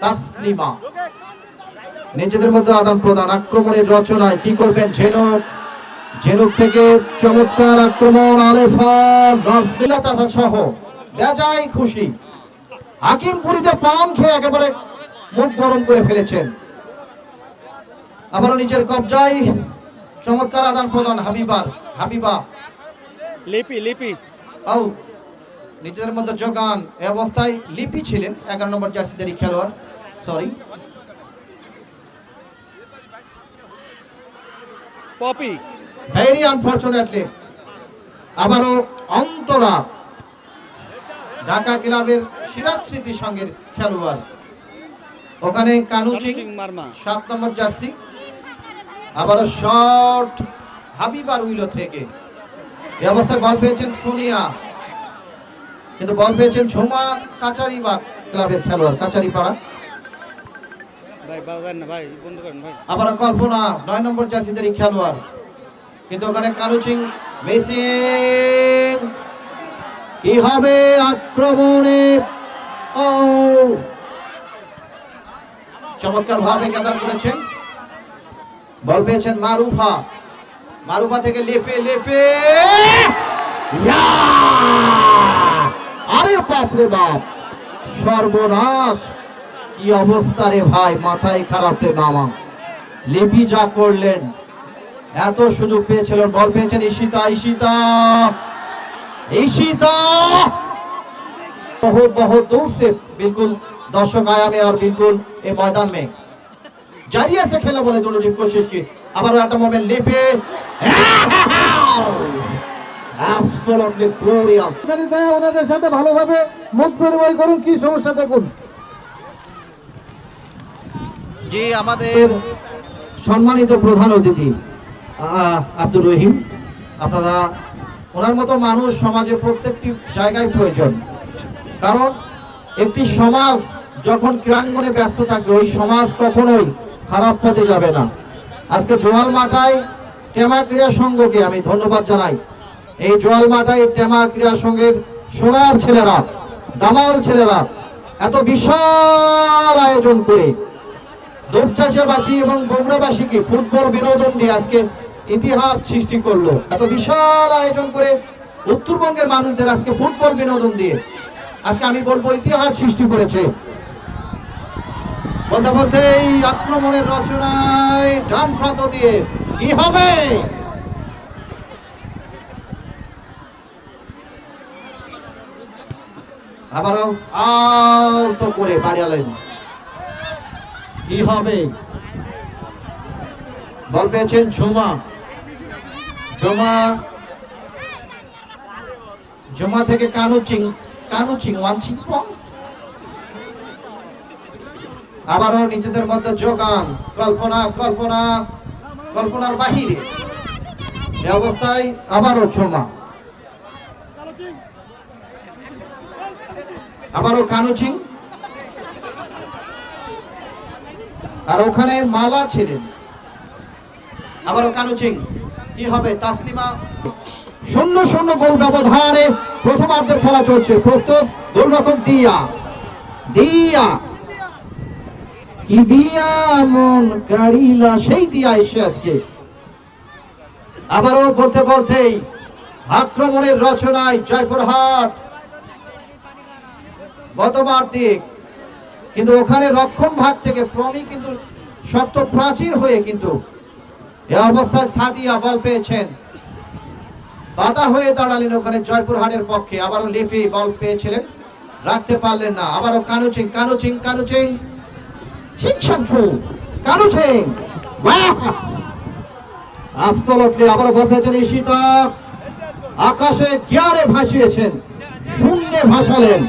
তাসলিমা। নিজেদের মধ্যে আদান প্রদান আক্রমণের রচনায় কি করবেন ঝেনক? ঝেনক থেকে চমৎকার আক্রমণ আলেফা চাষা সহ বেজাই খুশি। হাকিমপুরিতে পান খেয়ে একেবারে মুখ গরম করে ফেলেছেন। আবারও নিজের কবজায় চমৎকার আদান প্রদান হাবিবার হাবিবা। লিপি লিপি। আউ নিজেদের মধ্যে যোগান এ অবস্থায় লিপি ছিলেন এগারো নম্বর জার্সিদারি খেলোয়াড়। Sorry poppy. ভেরি আনফরচুনেটলি আবারও অন্তরা ঢাকা ক্লাবের সিরাজ স্মৃতি সঙ্গের খেলোয়াড়। ওখানে কানুচিং সাত নম্বর জার্সি। আবারও শট হাবিবার উইলো থেকে। এই অবস্থায় বল পেয়েছেন সোনিয়া। কিন্তু বল পেয়েছেন ঝুমা কাচারি বা ক্লাবের খেলোয়াড় করেন ভাই। আবার কল্পনা নয় নম্বর জার্সিদের এই খেলোয়াড়। কিন্তু ওখানে কানুচিং মেসিং কি হবে আক্রমণে? ও। চমৎকার ভাবে গাদার করেছেন। বল পেয়েছেন মারুফা। মারুফা থেকে লেফে লেফে। বাপ রে বাপ সর্বনাশ কি অবস্থা রে ভাই মাথায় খারাপ রে মামা লিপি যা করলেন এত সুযোগ পেয়েছিলেন বল পেয়েছেন ঈশিতা ঈশিতা ঈশিতা बहुत बहुत दूर से बिल्कुल दर्शक आया में और बिल्कुल ये मैदान में जारिया से खेला बोले दोनों टीम कोशिश की আবার একটা মোমেন্ট ওনাদের সাথে ভালোভাবে মত বিনিময় করুন কি সমস্যা দেখুন? জি আমাদের সম্মানিত প্রধান অতিথি আব্দুর রহিম। আপনারা ওনার মতো মানুষ সমাজে প্রত্যেকটি জায়গায় প্রয়োজন। কারণ একটি সমাজ যখন ক্রীড়াঙ্গনে ব্যস্ত থাকবে ওই সমাজ কখনোই খারাপ পথে যাবে না। আজকে জোয়াল মাঠায় টেমা ক্রীড়া সংঘকে আমি ধন্যবাদ জানাই। এই জোয়াল মাঠায় টেমা ক্রীড়া সংঘের সোনার ছেলেরা, দামাল ছেলেরা এত বিশাল আয়োজন করে। দুপচাষাবাসী এবং বগুড়াবাসীকে ফুটবল বিনোদন দিয়ে আজকে ইতিহাস সৃষ্টি করল। এত বিশাল আয়োজন করে উত্তরবঙ্গের মানুষদের আজকে ফুটবল বিনোদন দিয়ে আজকে আমি বলব ইতিহাস সৃষ্টি করেছে। বলতে বলতে এই আক্রমণের রচনায় ডান প্রান্ত দিয়ে কি হবে? আবারও আলতো করে বাড়িয়ালেন কি হবে? বল পেয়েছেন ঝুমা। ঝুমা। ঝুমা থেকে কানুচিং কানুচিং ওয়ানচিং পং। আবারও নিজেদের মধ্যে যোগান। কল্পনা কল্পনা, কল্পনার বাহিরে। এই অবস্থায় আবারও ঝুমা। আবারও কানুচিং। আর ওখানে মালা ছিলেন। আবারও কানুচিং। কি হবে তাসলিমা? শূন্য শূন্য গোল ব্যবধানে প্রথমার্ধের খেলা চলছে। প্রস্তুত গোলরক্ষক দিয়া। দিয়া। কি দিয়া মন গাড়িলা সেই দিয়া এসে আজকে। আবারও বলতে বলতেই আক্রমণের রচনায় জয়পুরহাট। গতবার দিক। কিন্তু ওখানে রক্ষণ ভাগ থেকে প্রমি কিন্তু শক্ত প্রাচীর হয়ে কিন্তু এ অবস্থায় সাদিয়া বল পেয়েছেন। বাধা হয়ে দাঁড়ালেন ওখানে জয়পুরহাটের পক্ষে। আবারও লিপি বল পেয়েছিলেন। রাখতে পারলেন না। আবারও কানুচিং কানুচিং কানুচিং। শিংশাংশু কানুচিং। ঈশিতা। আকাশে গিয়ারে ভাসিয়েছেন। শূন্যে ভাসালেন।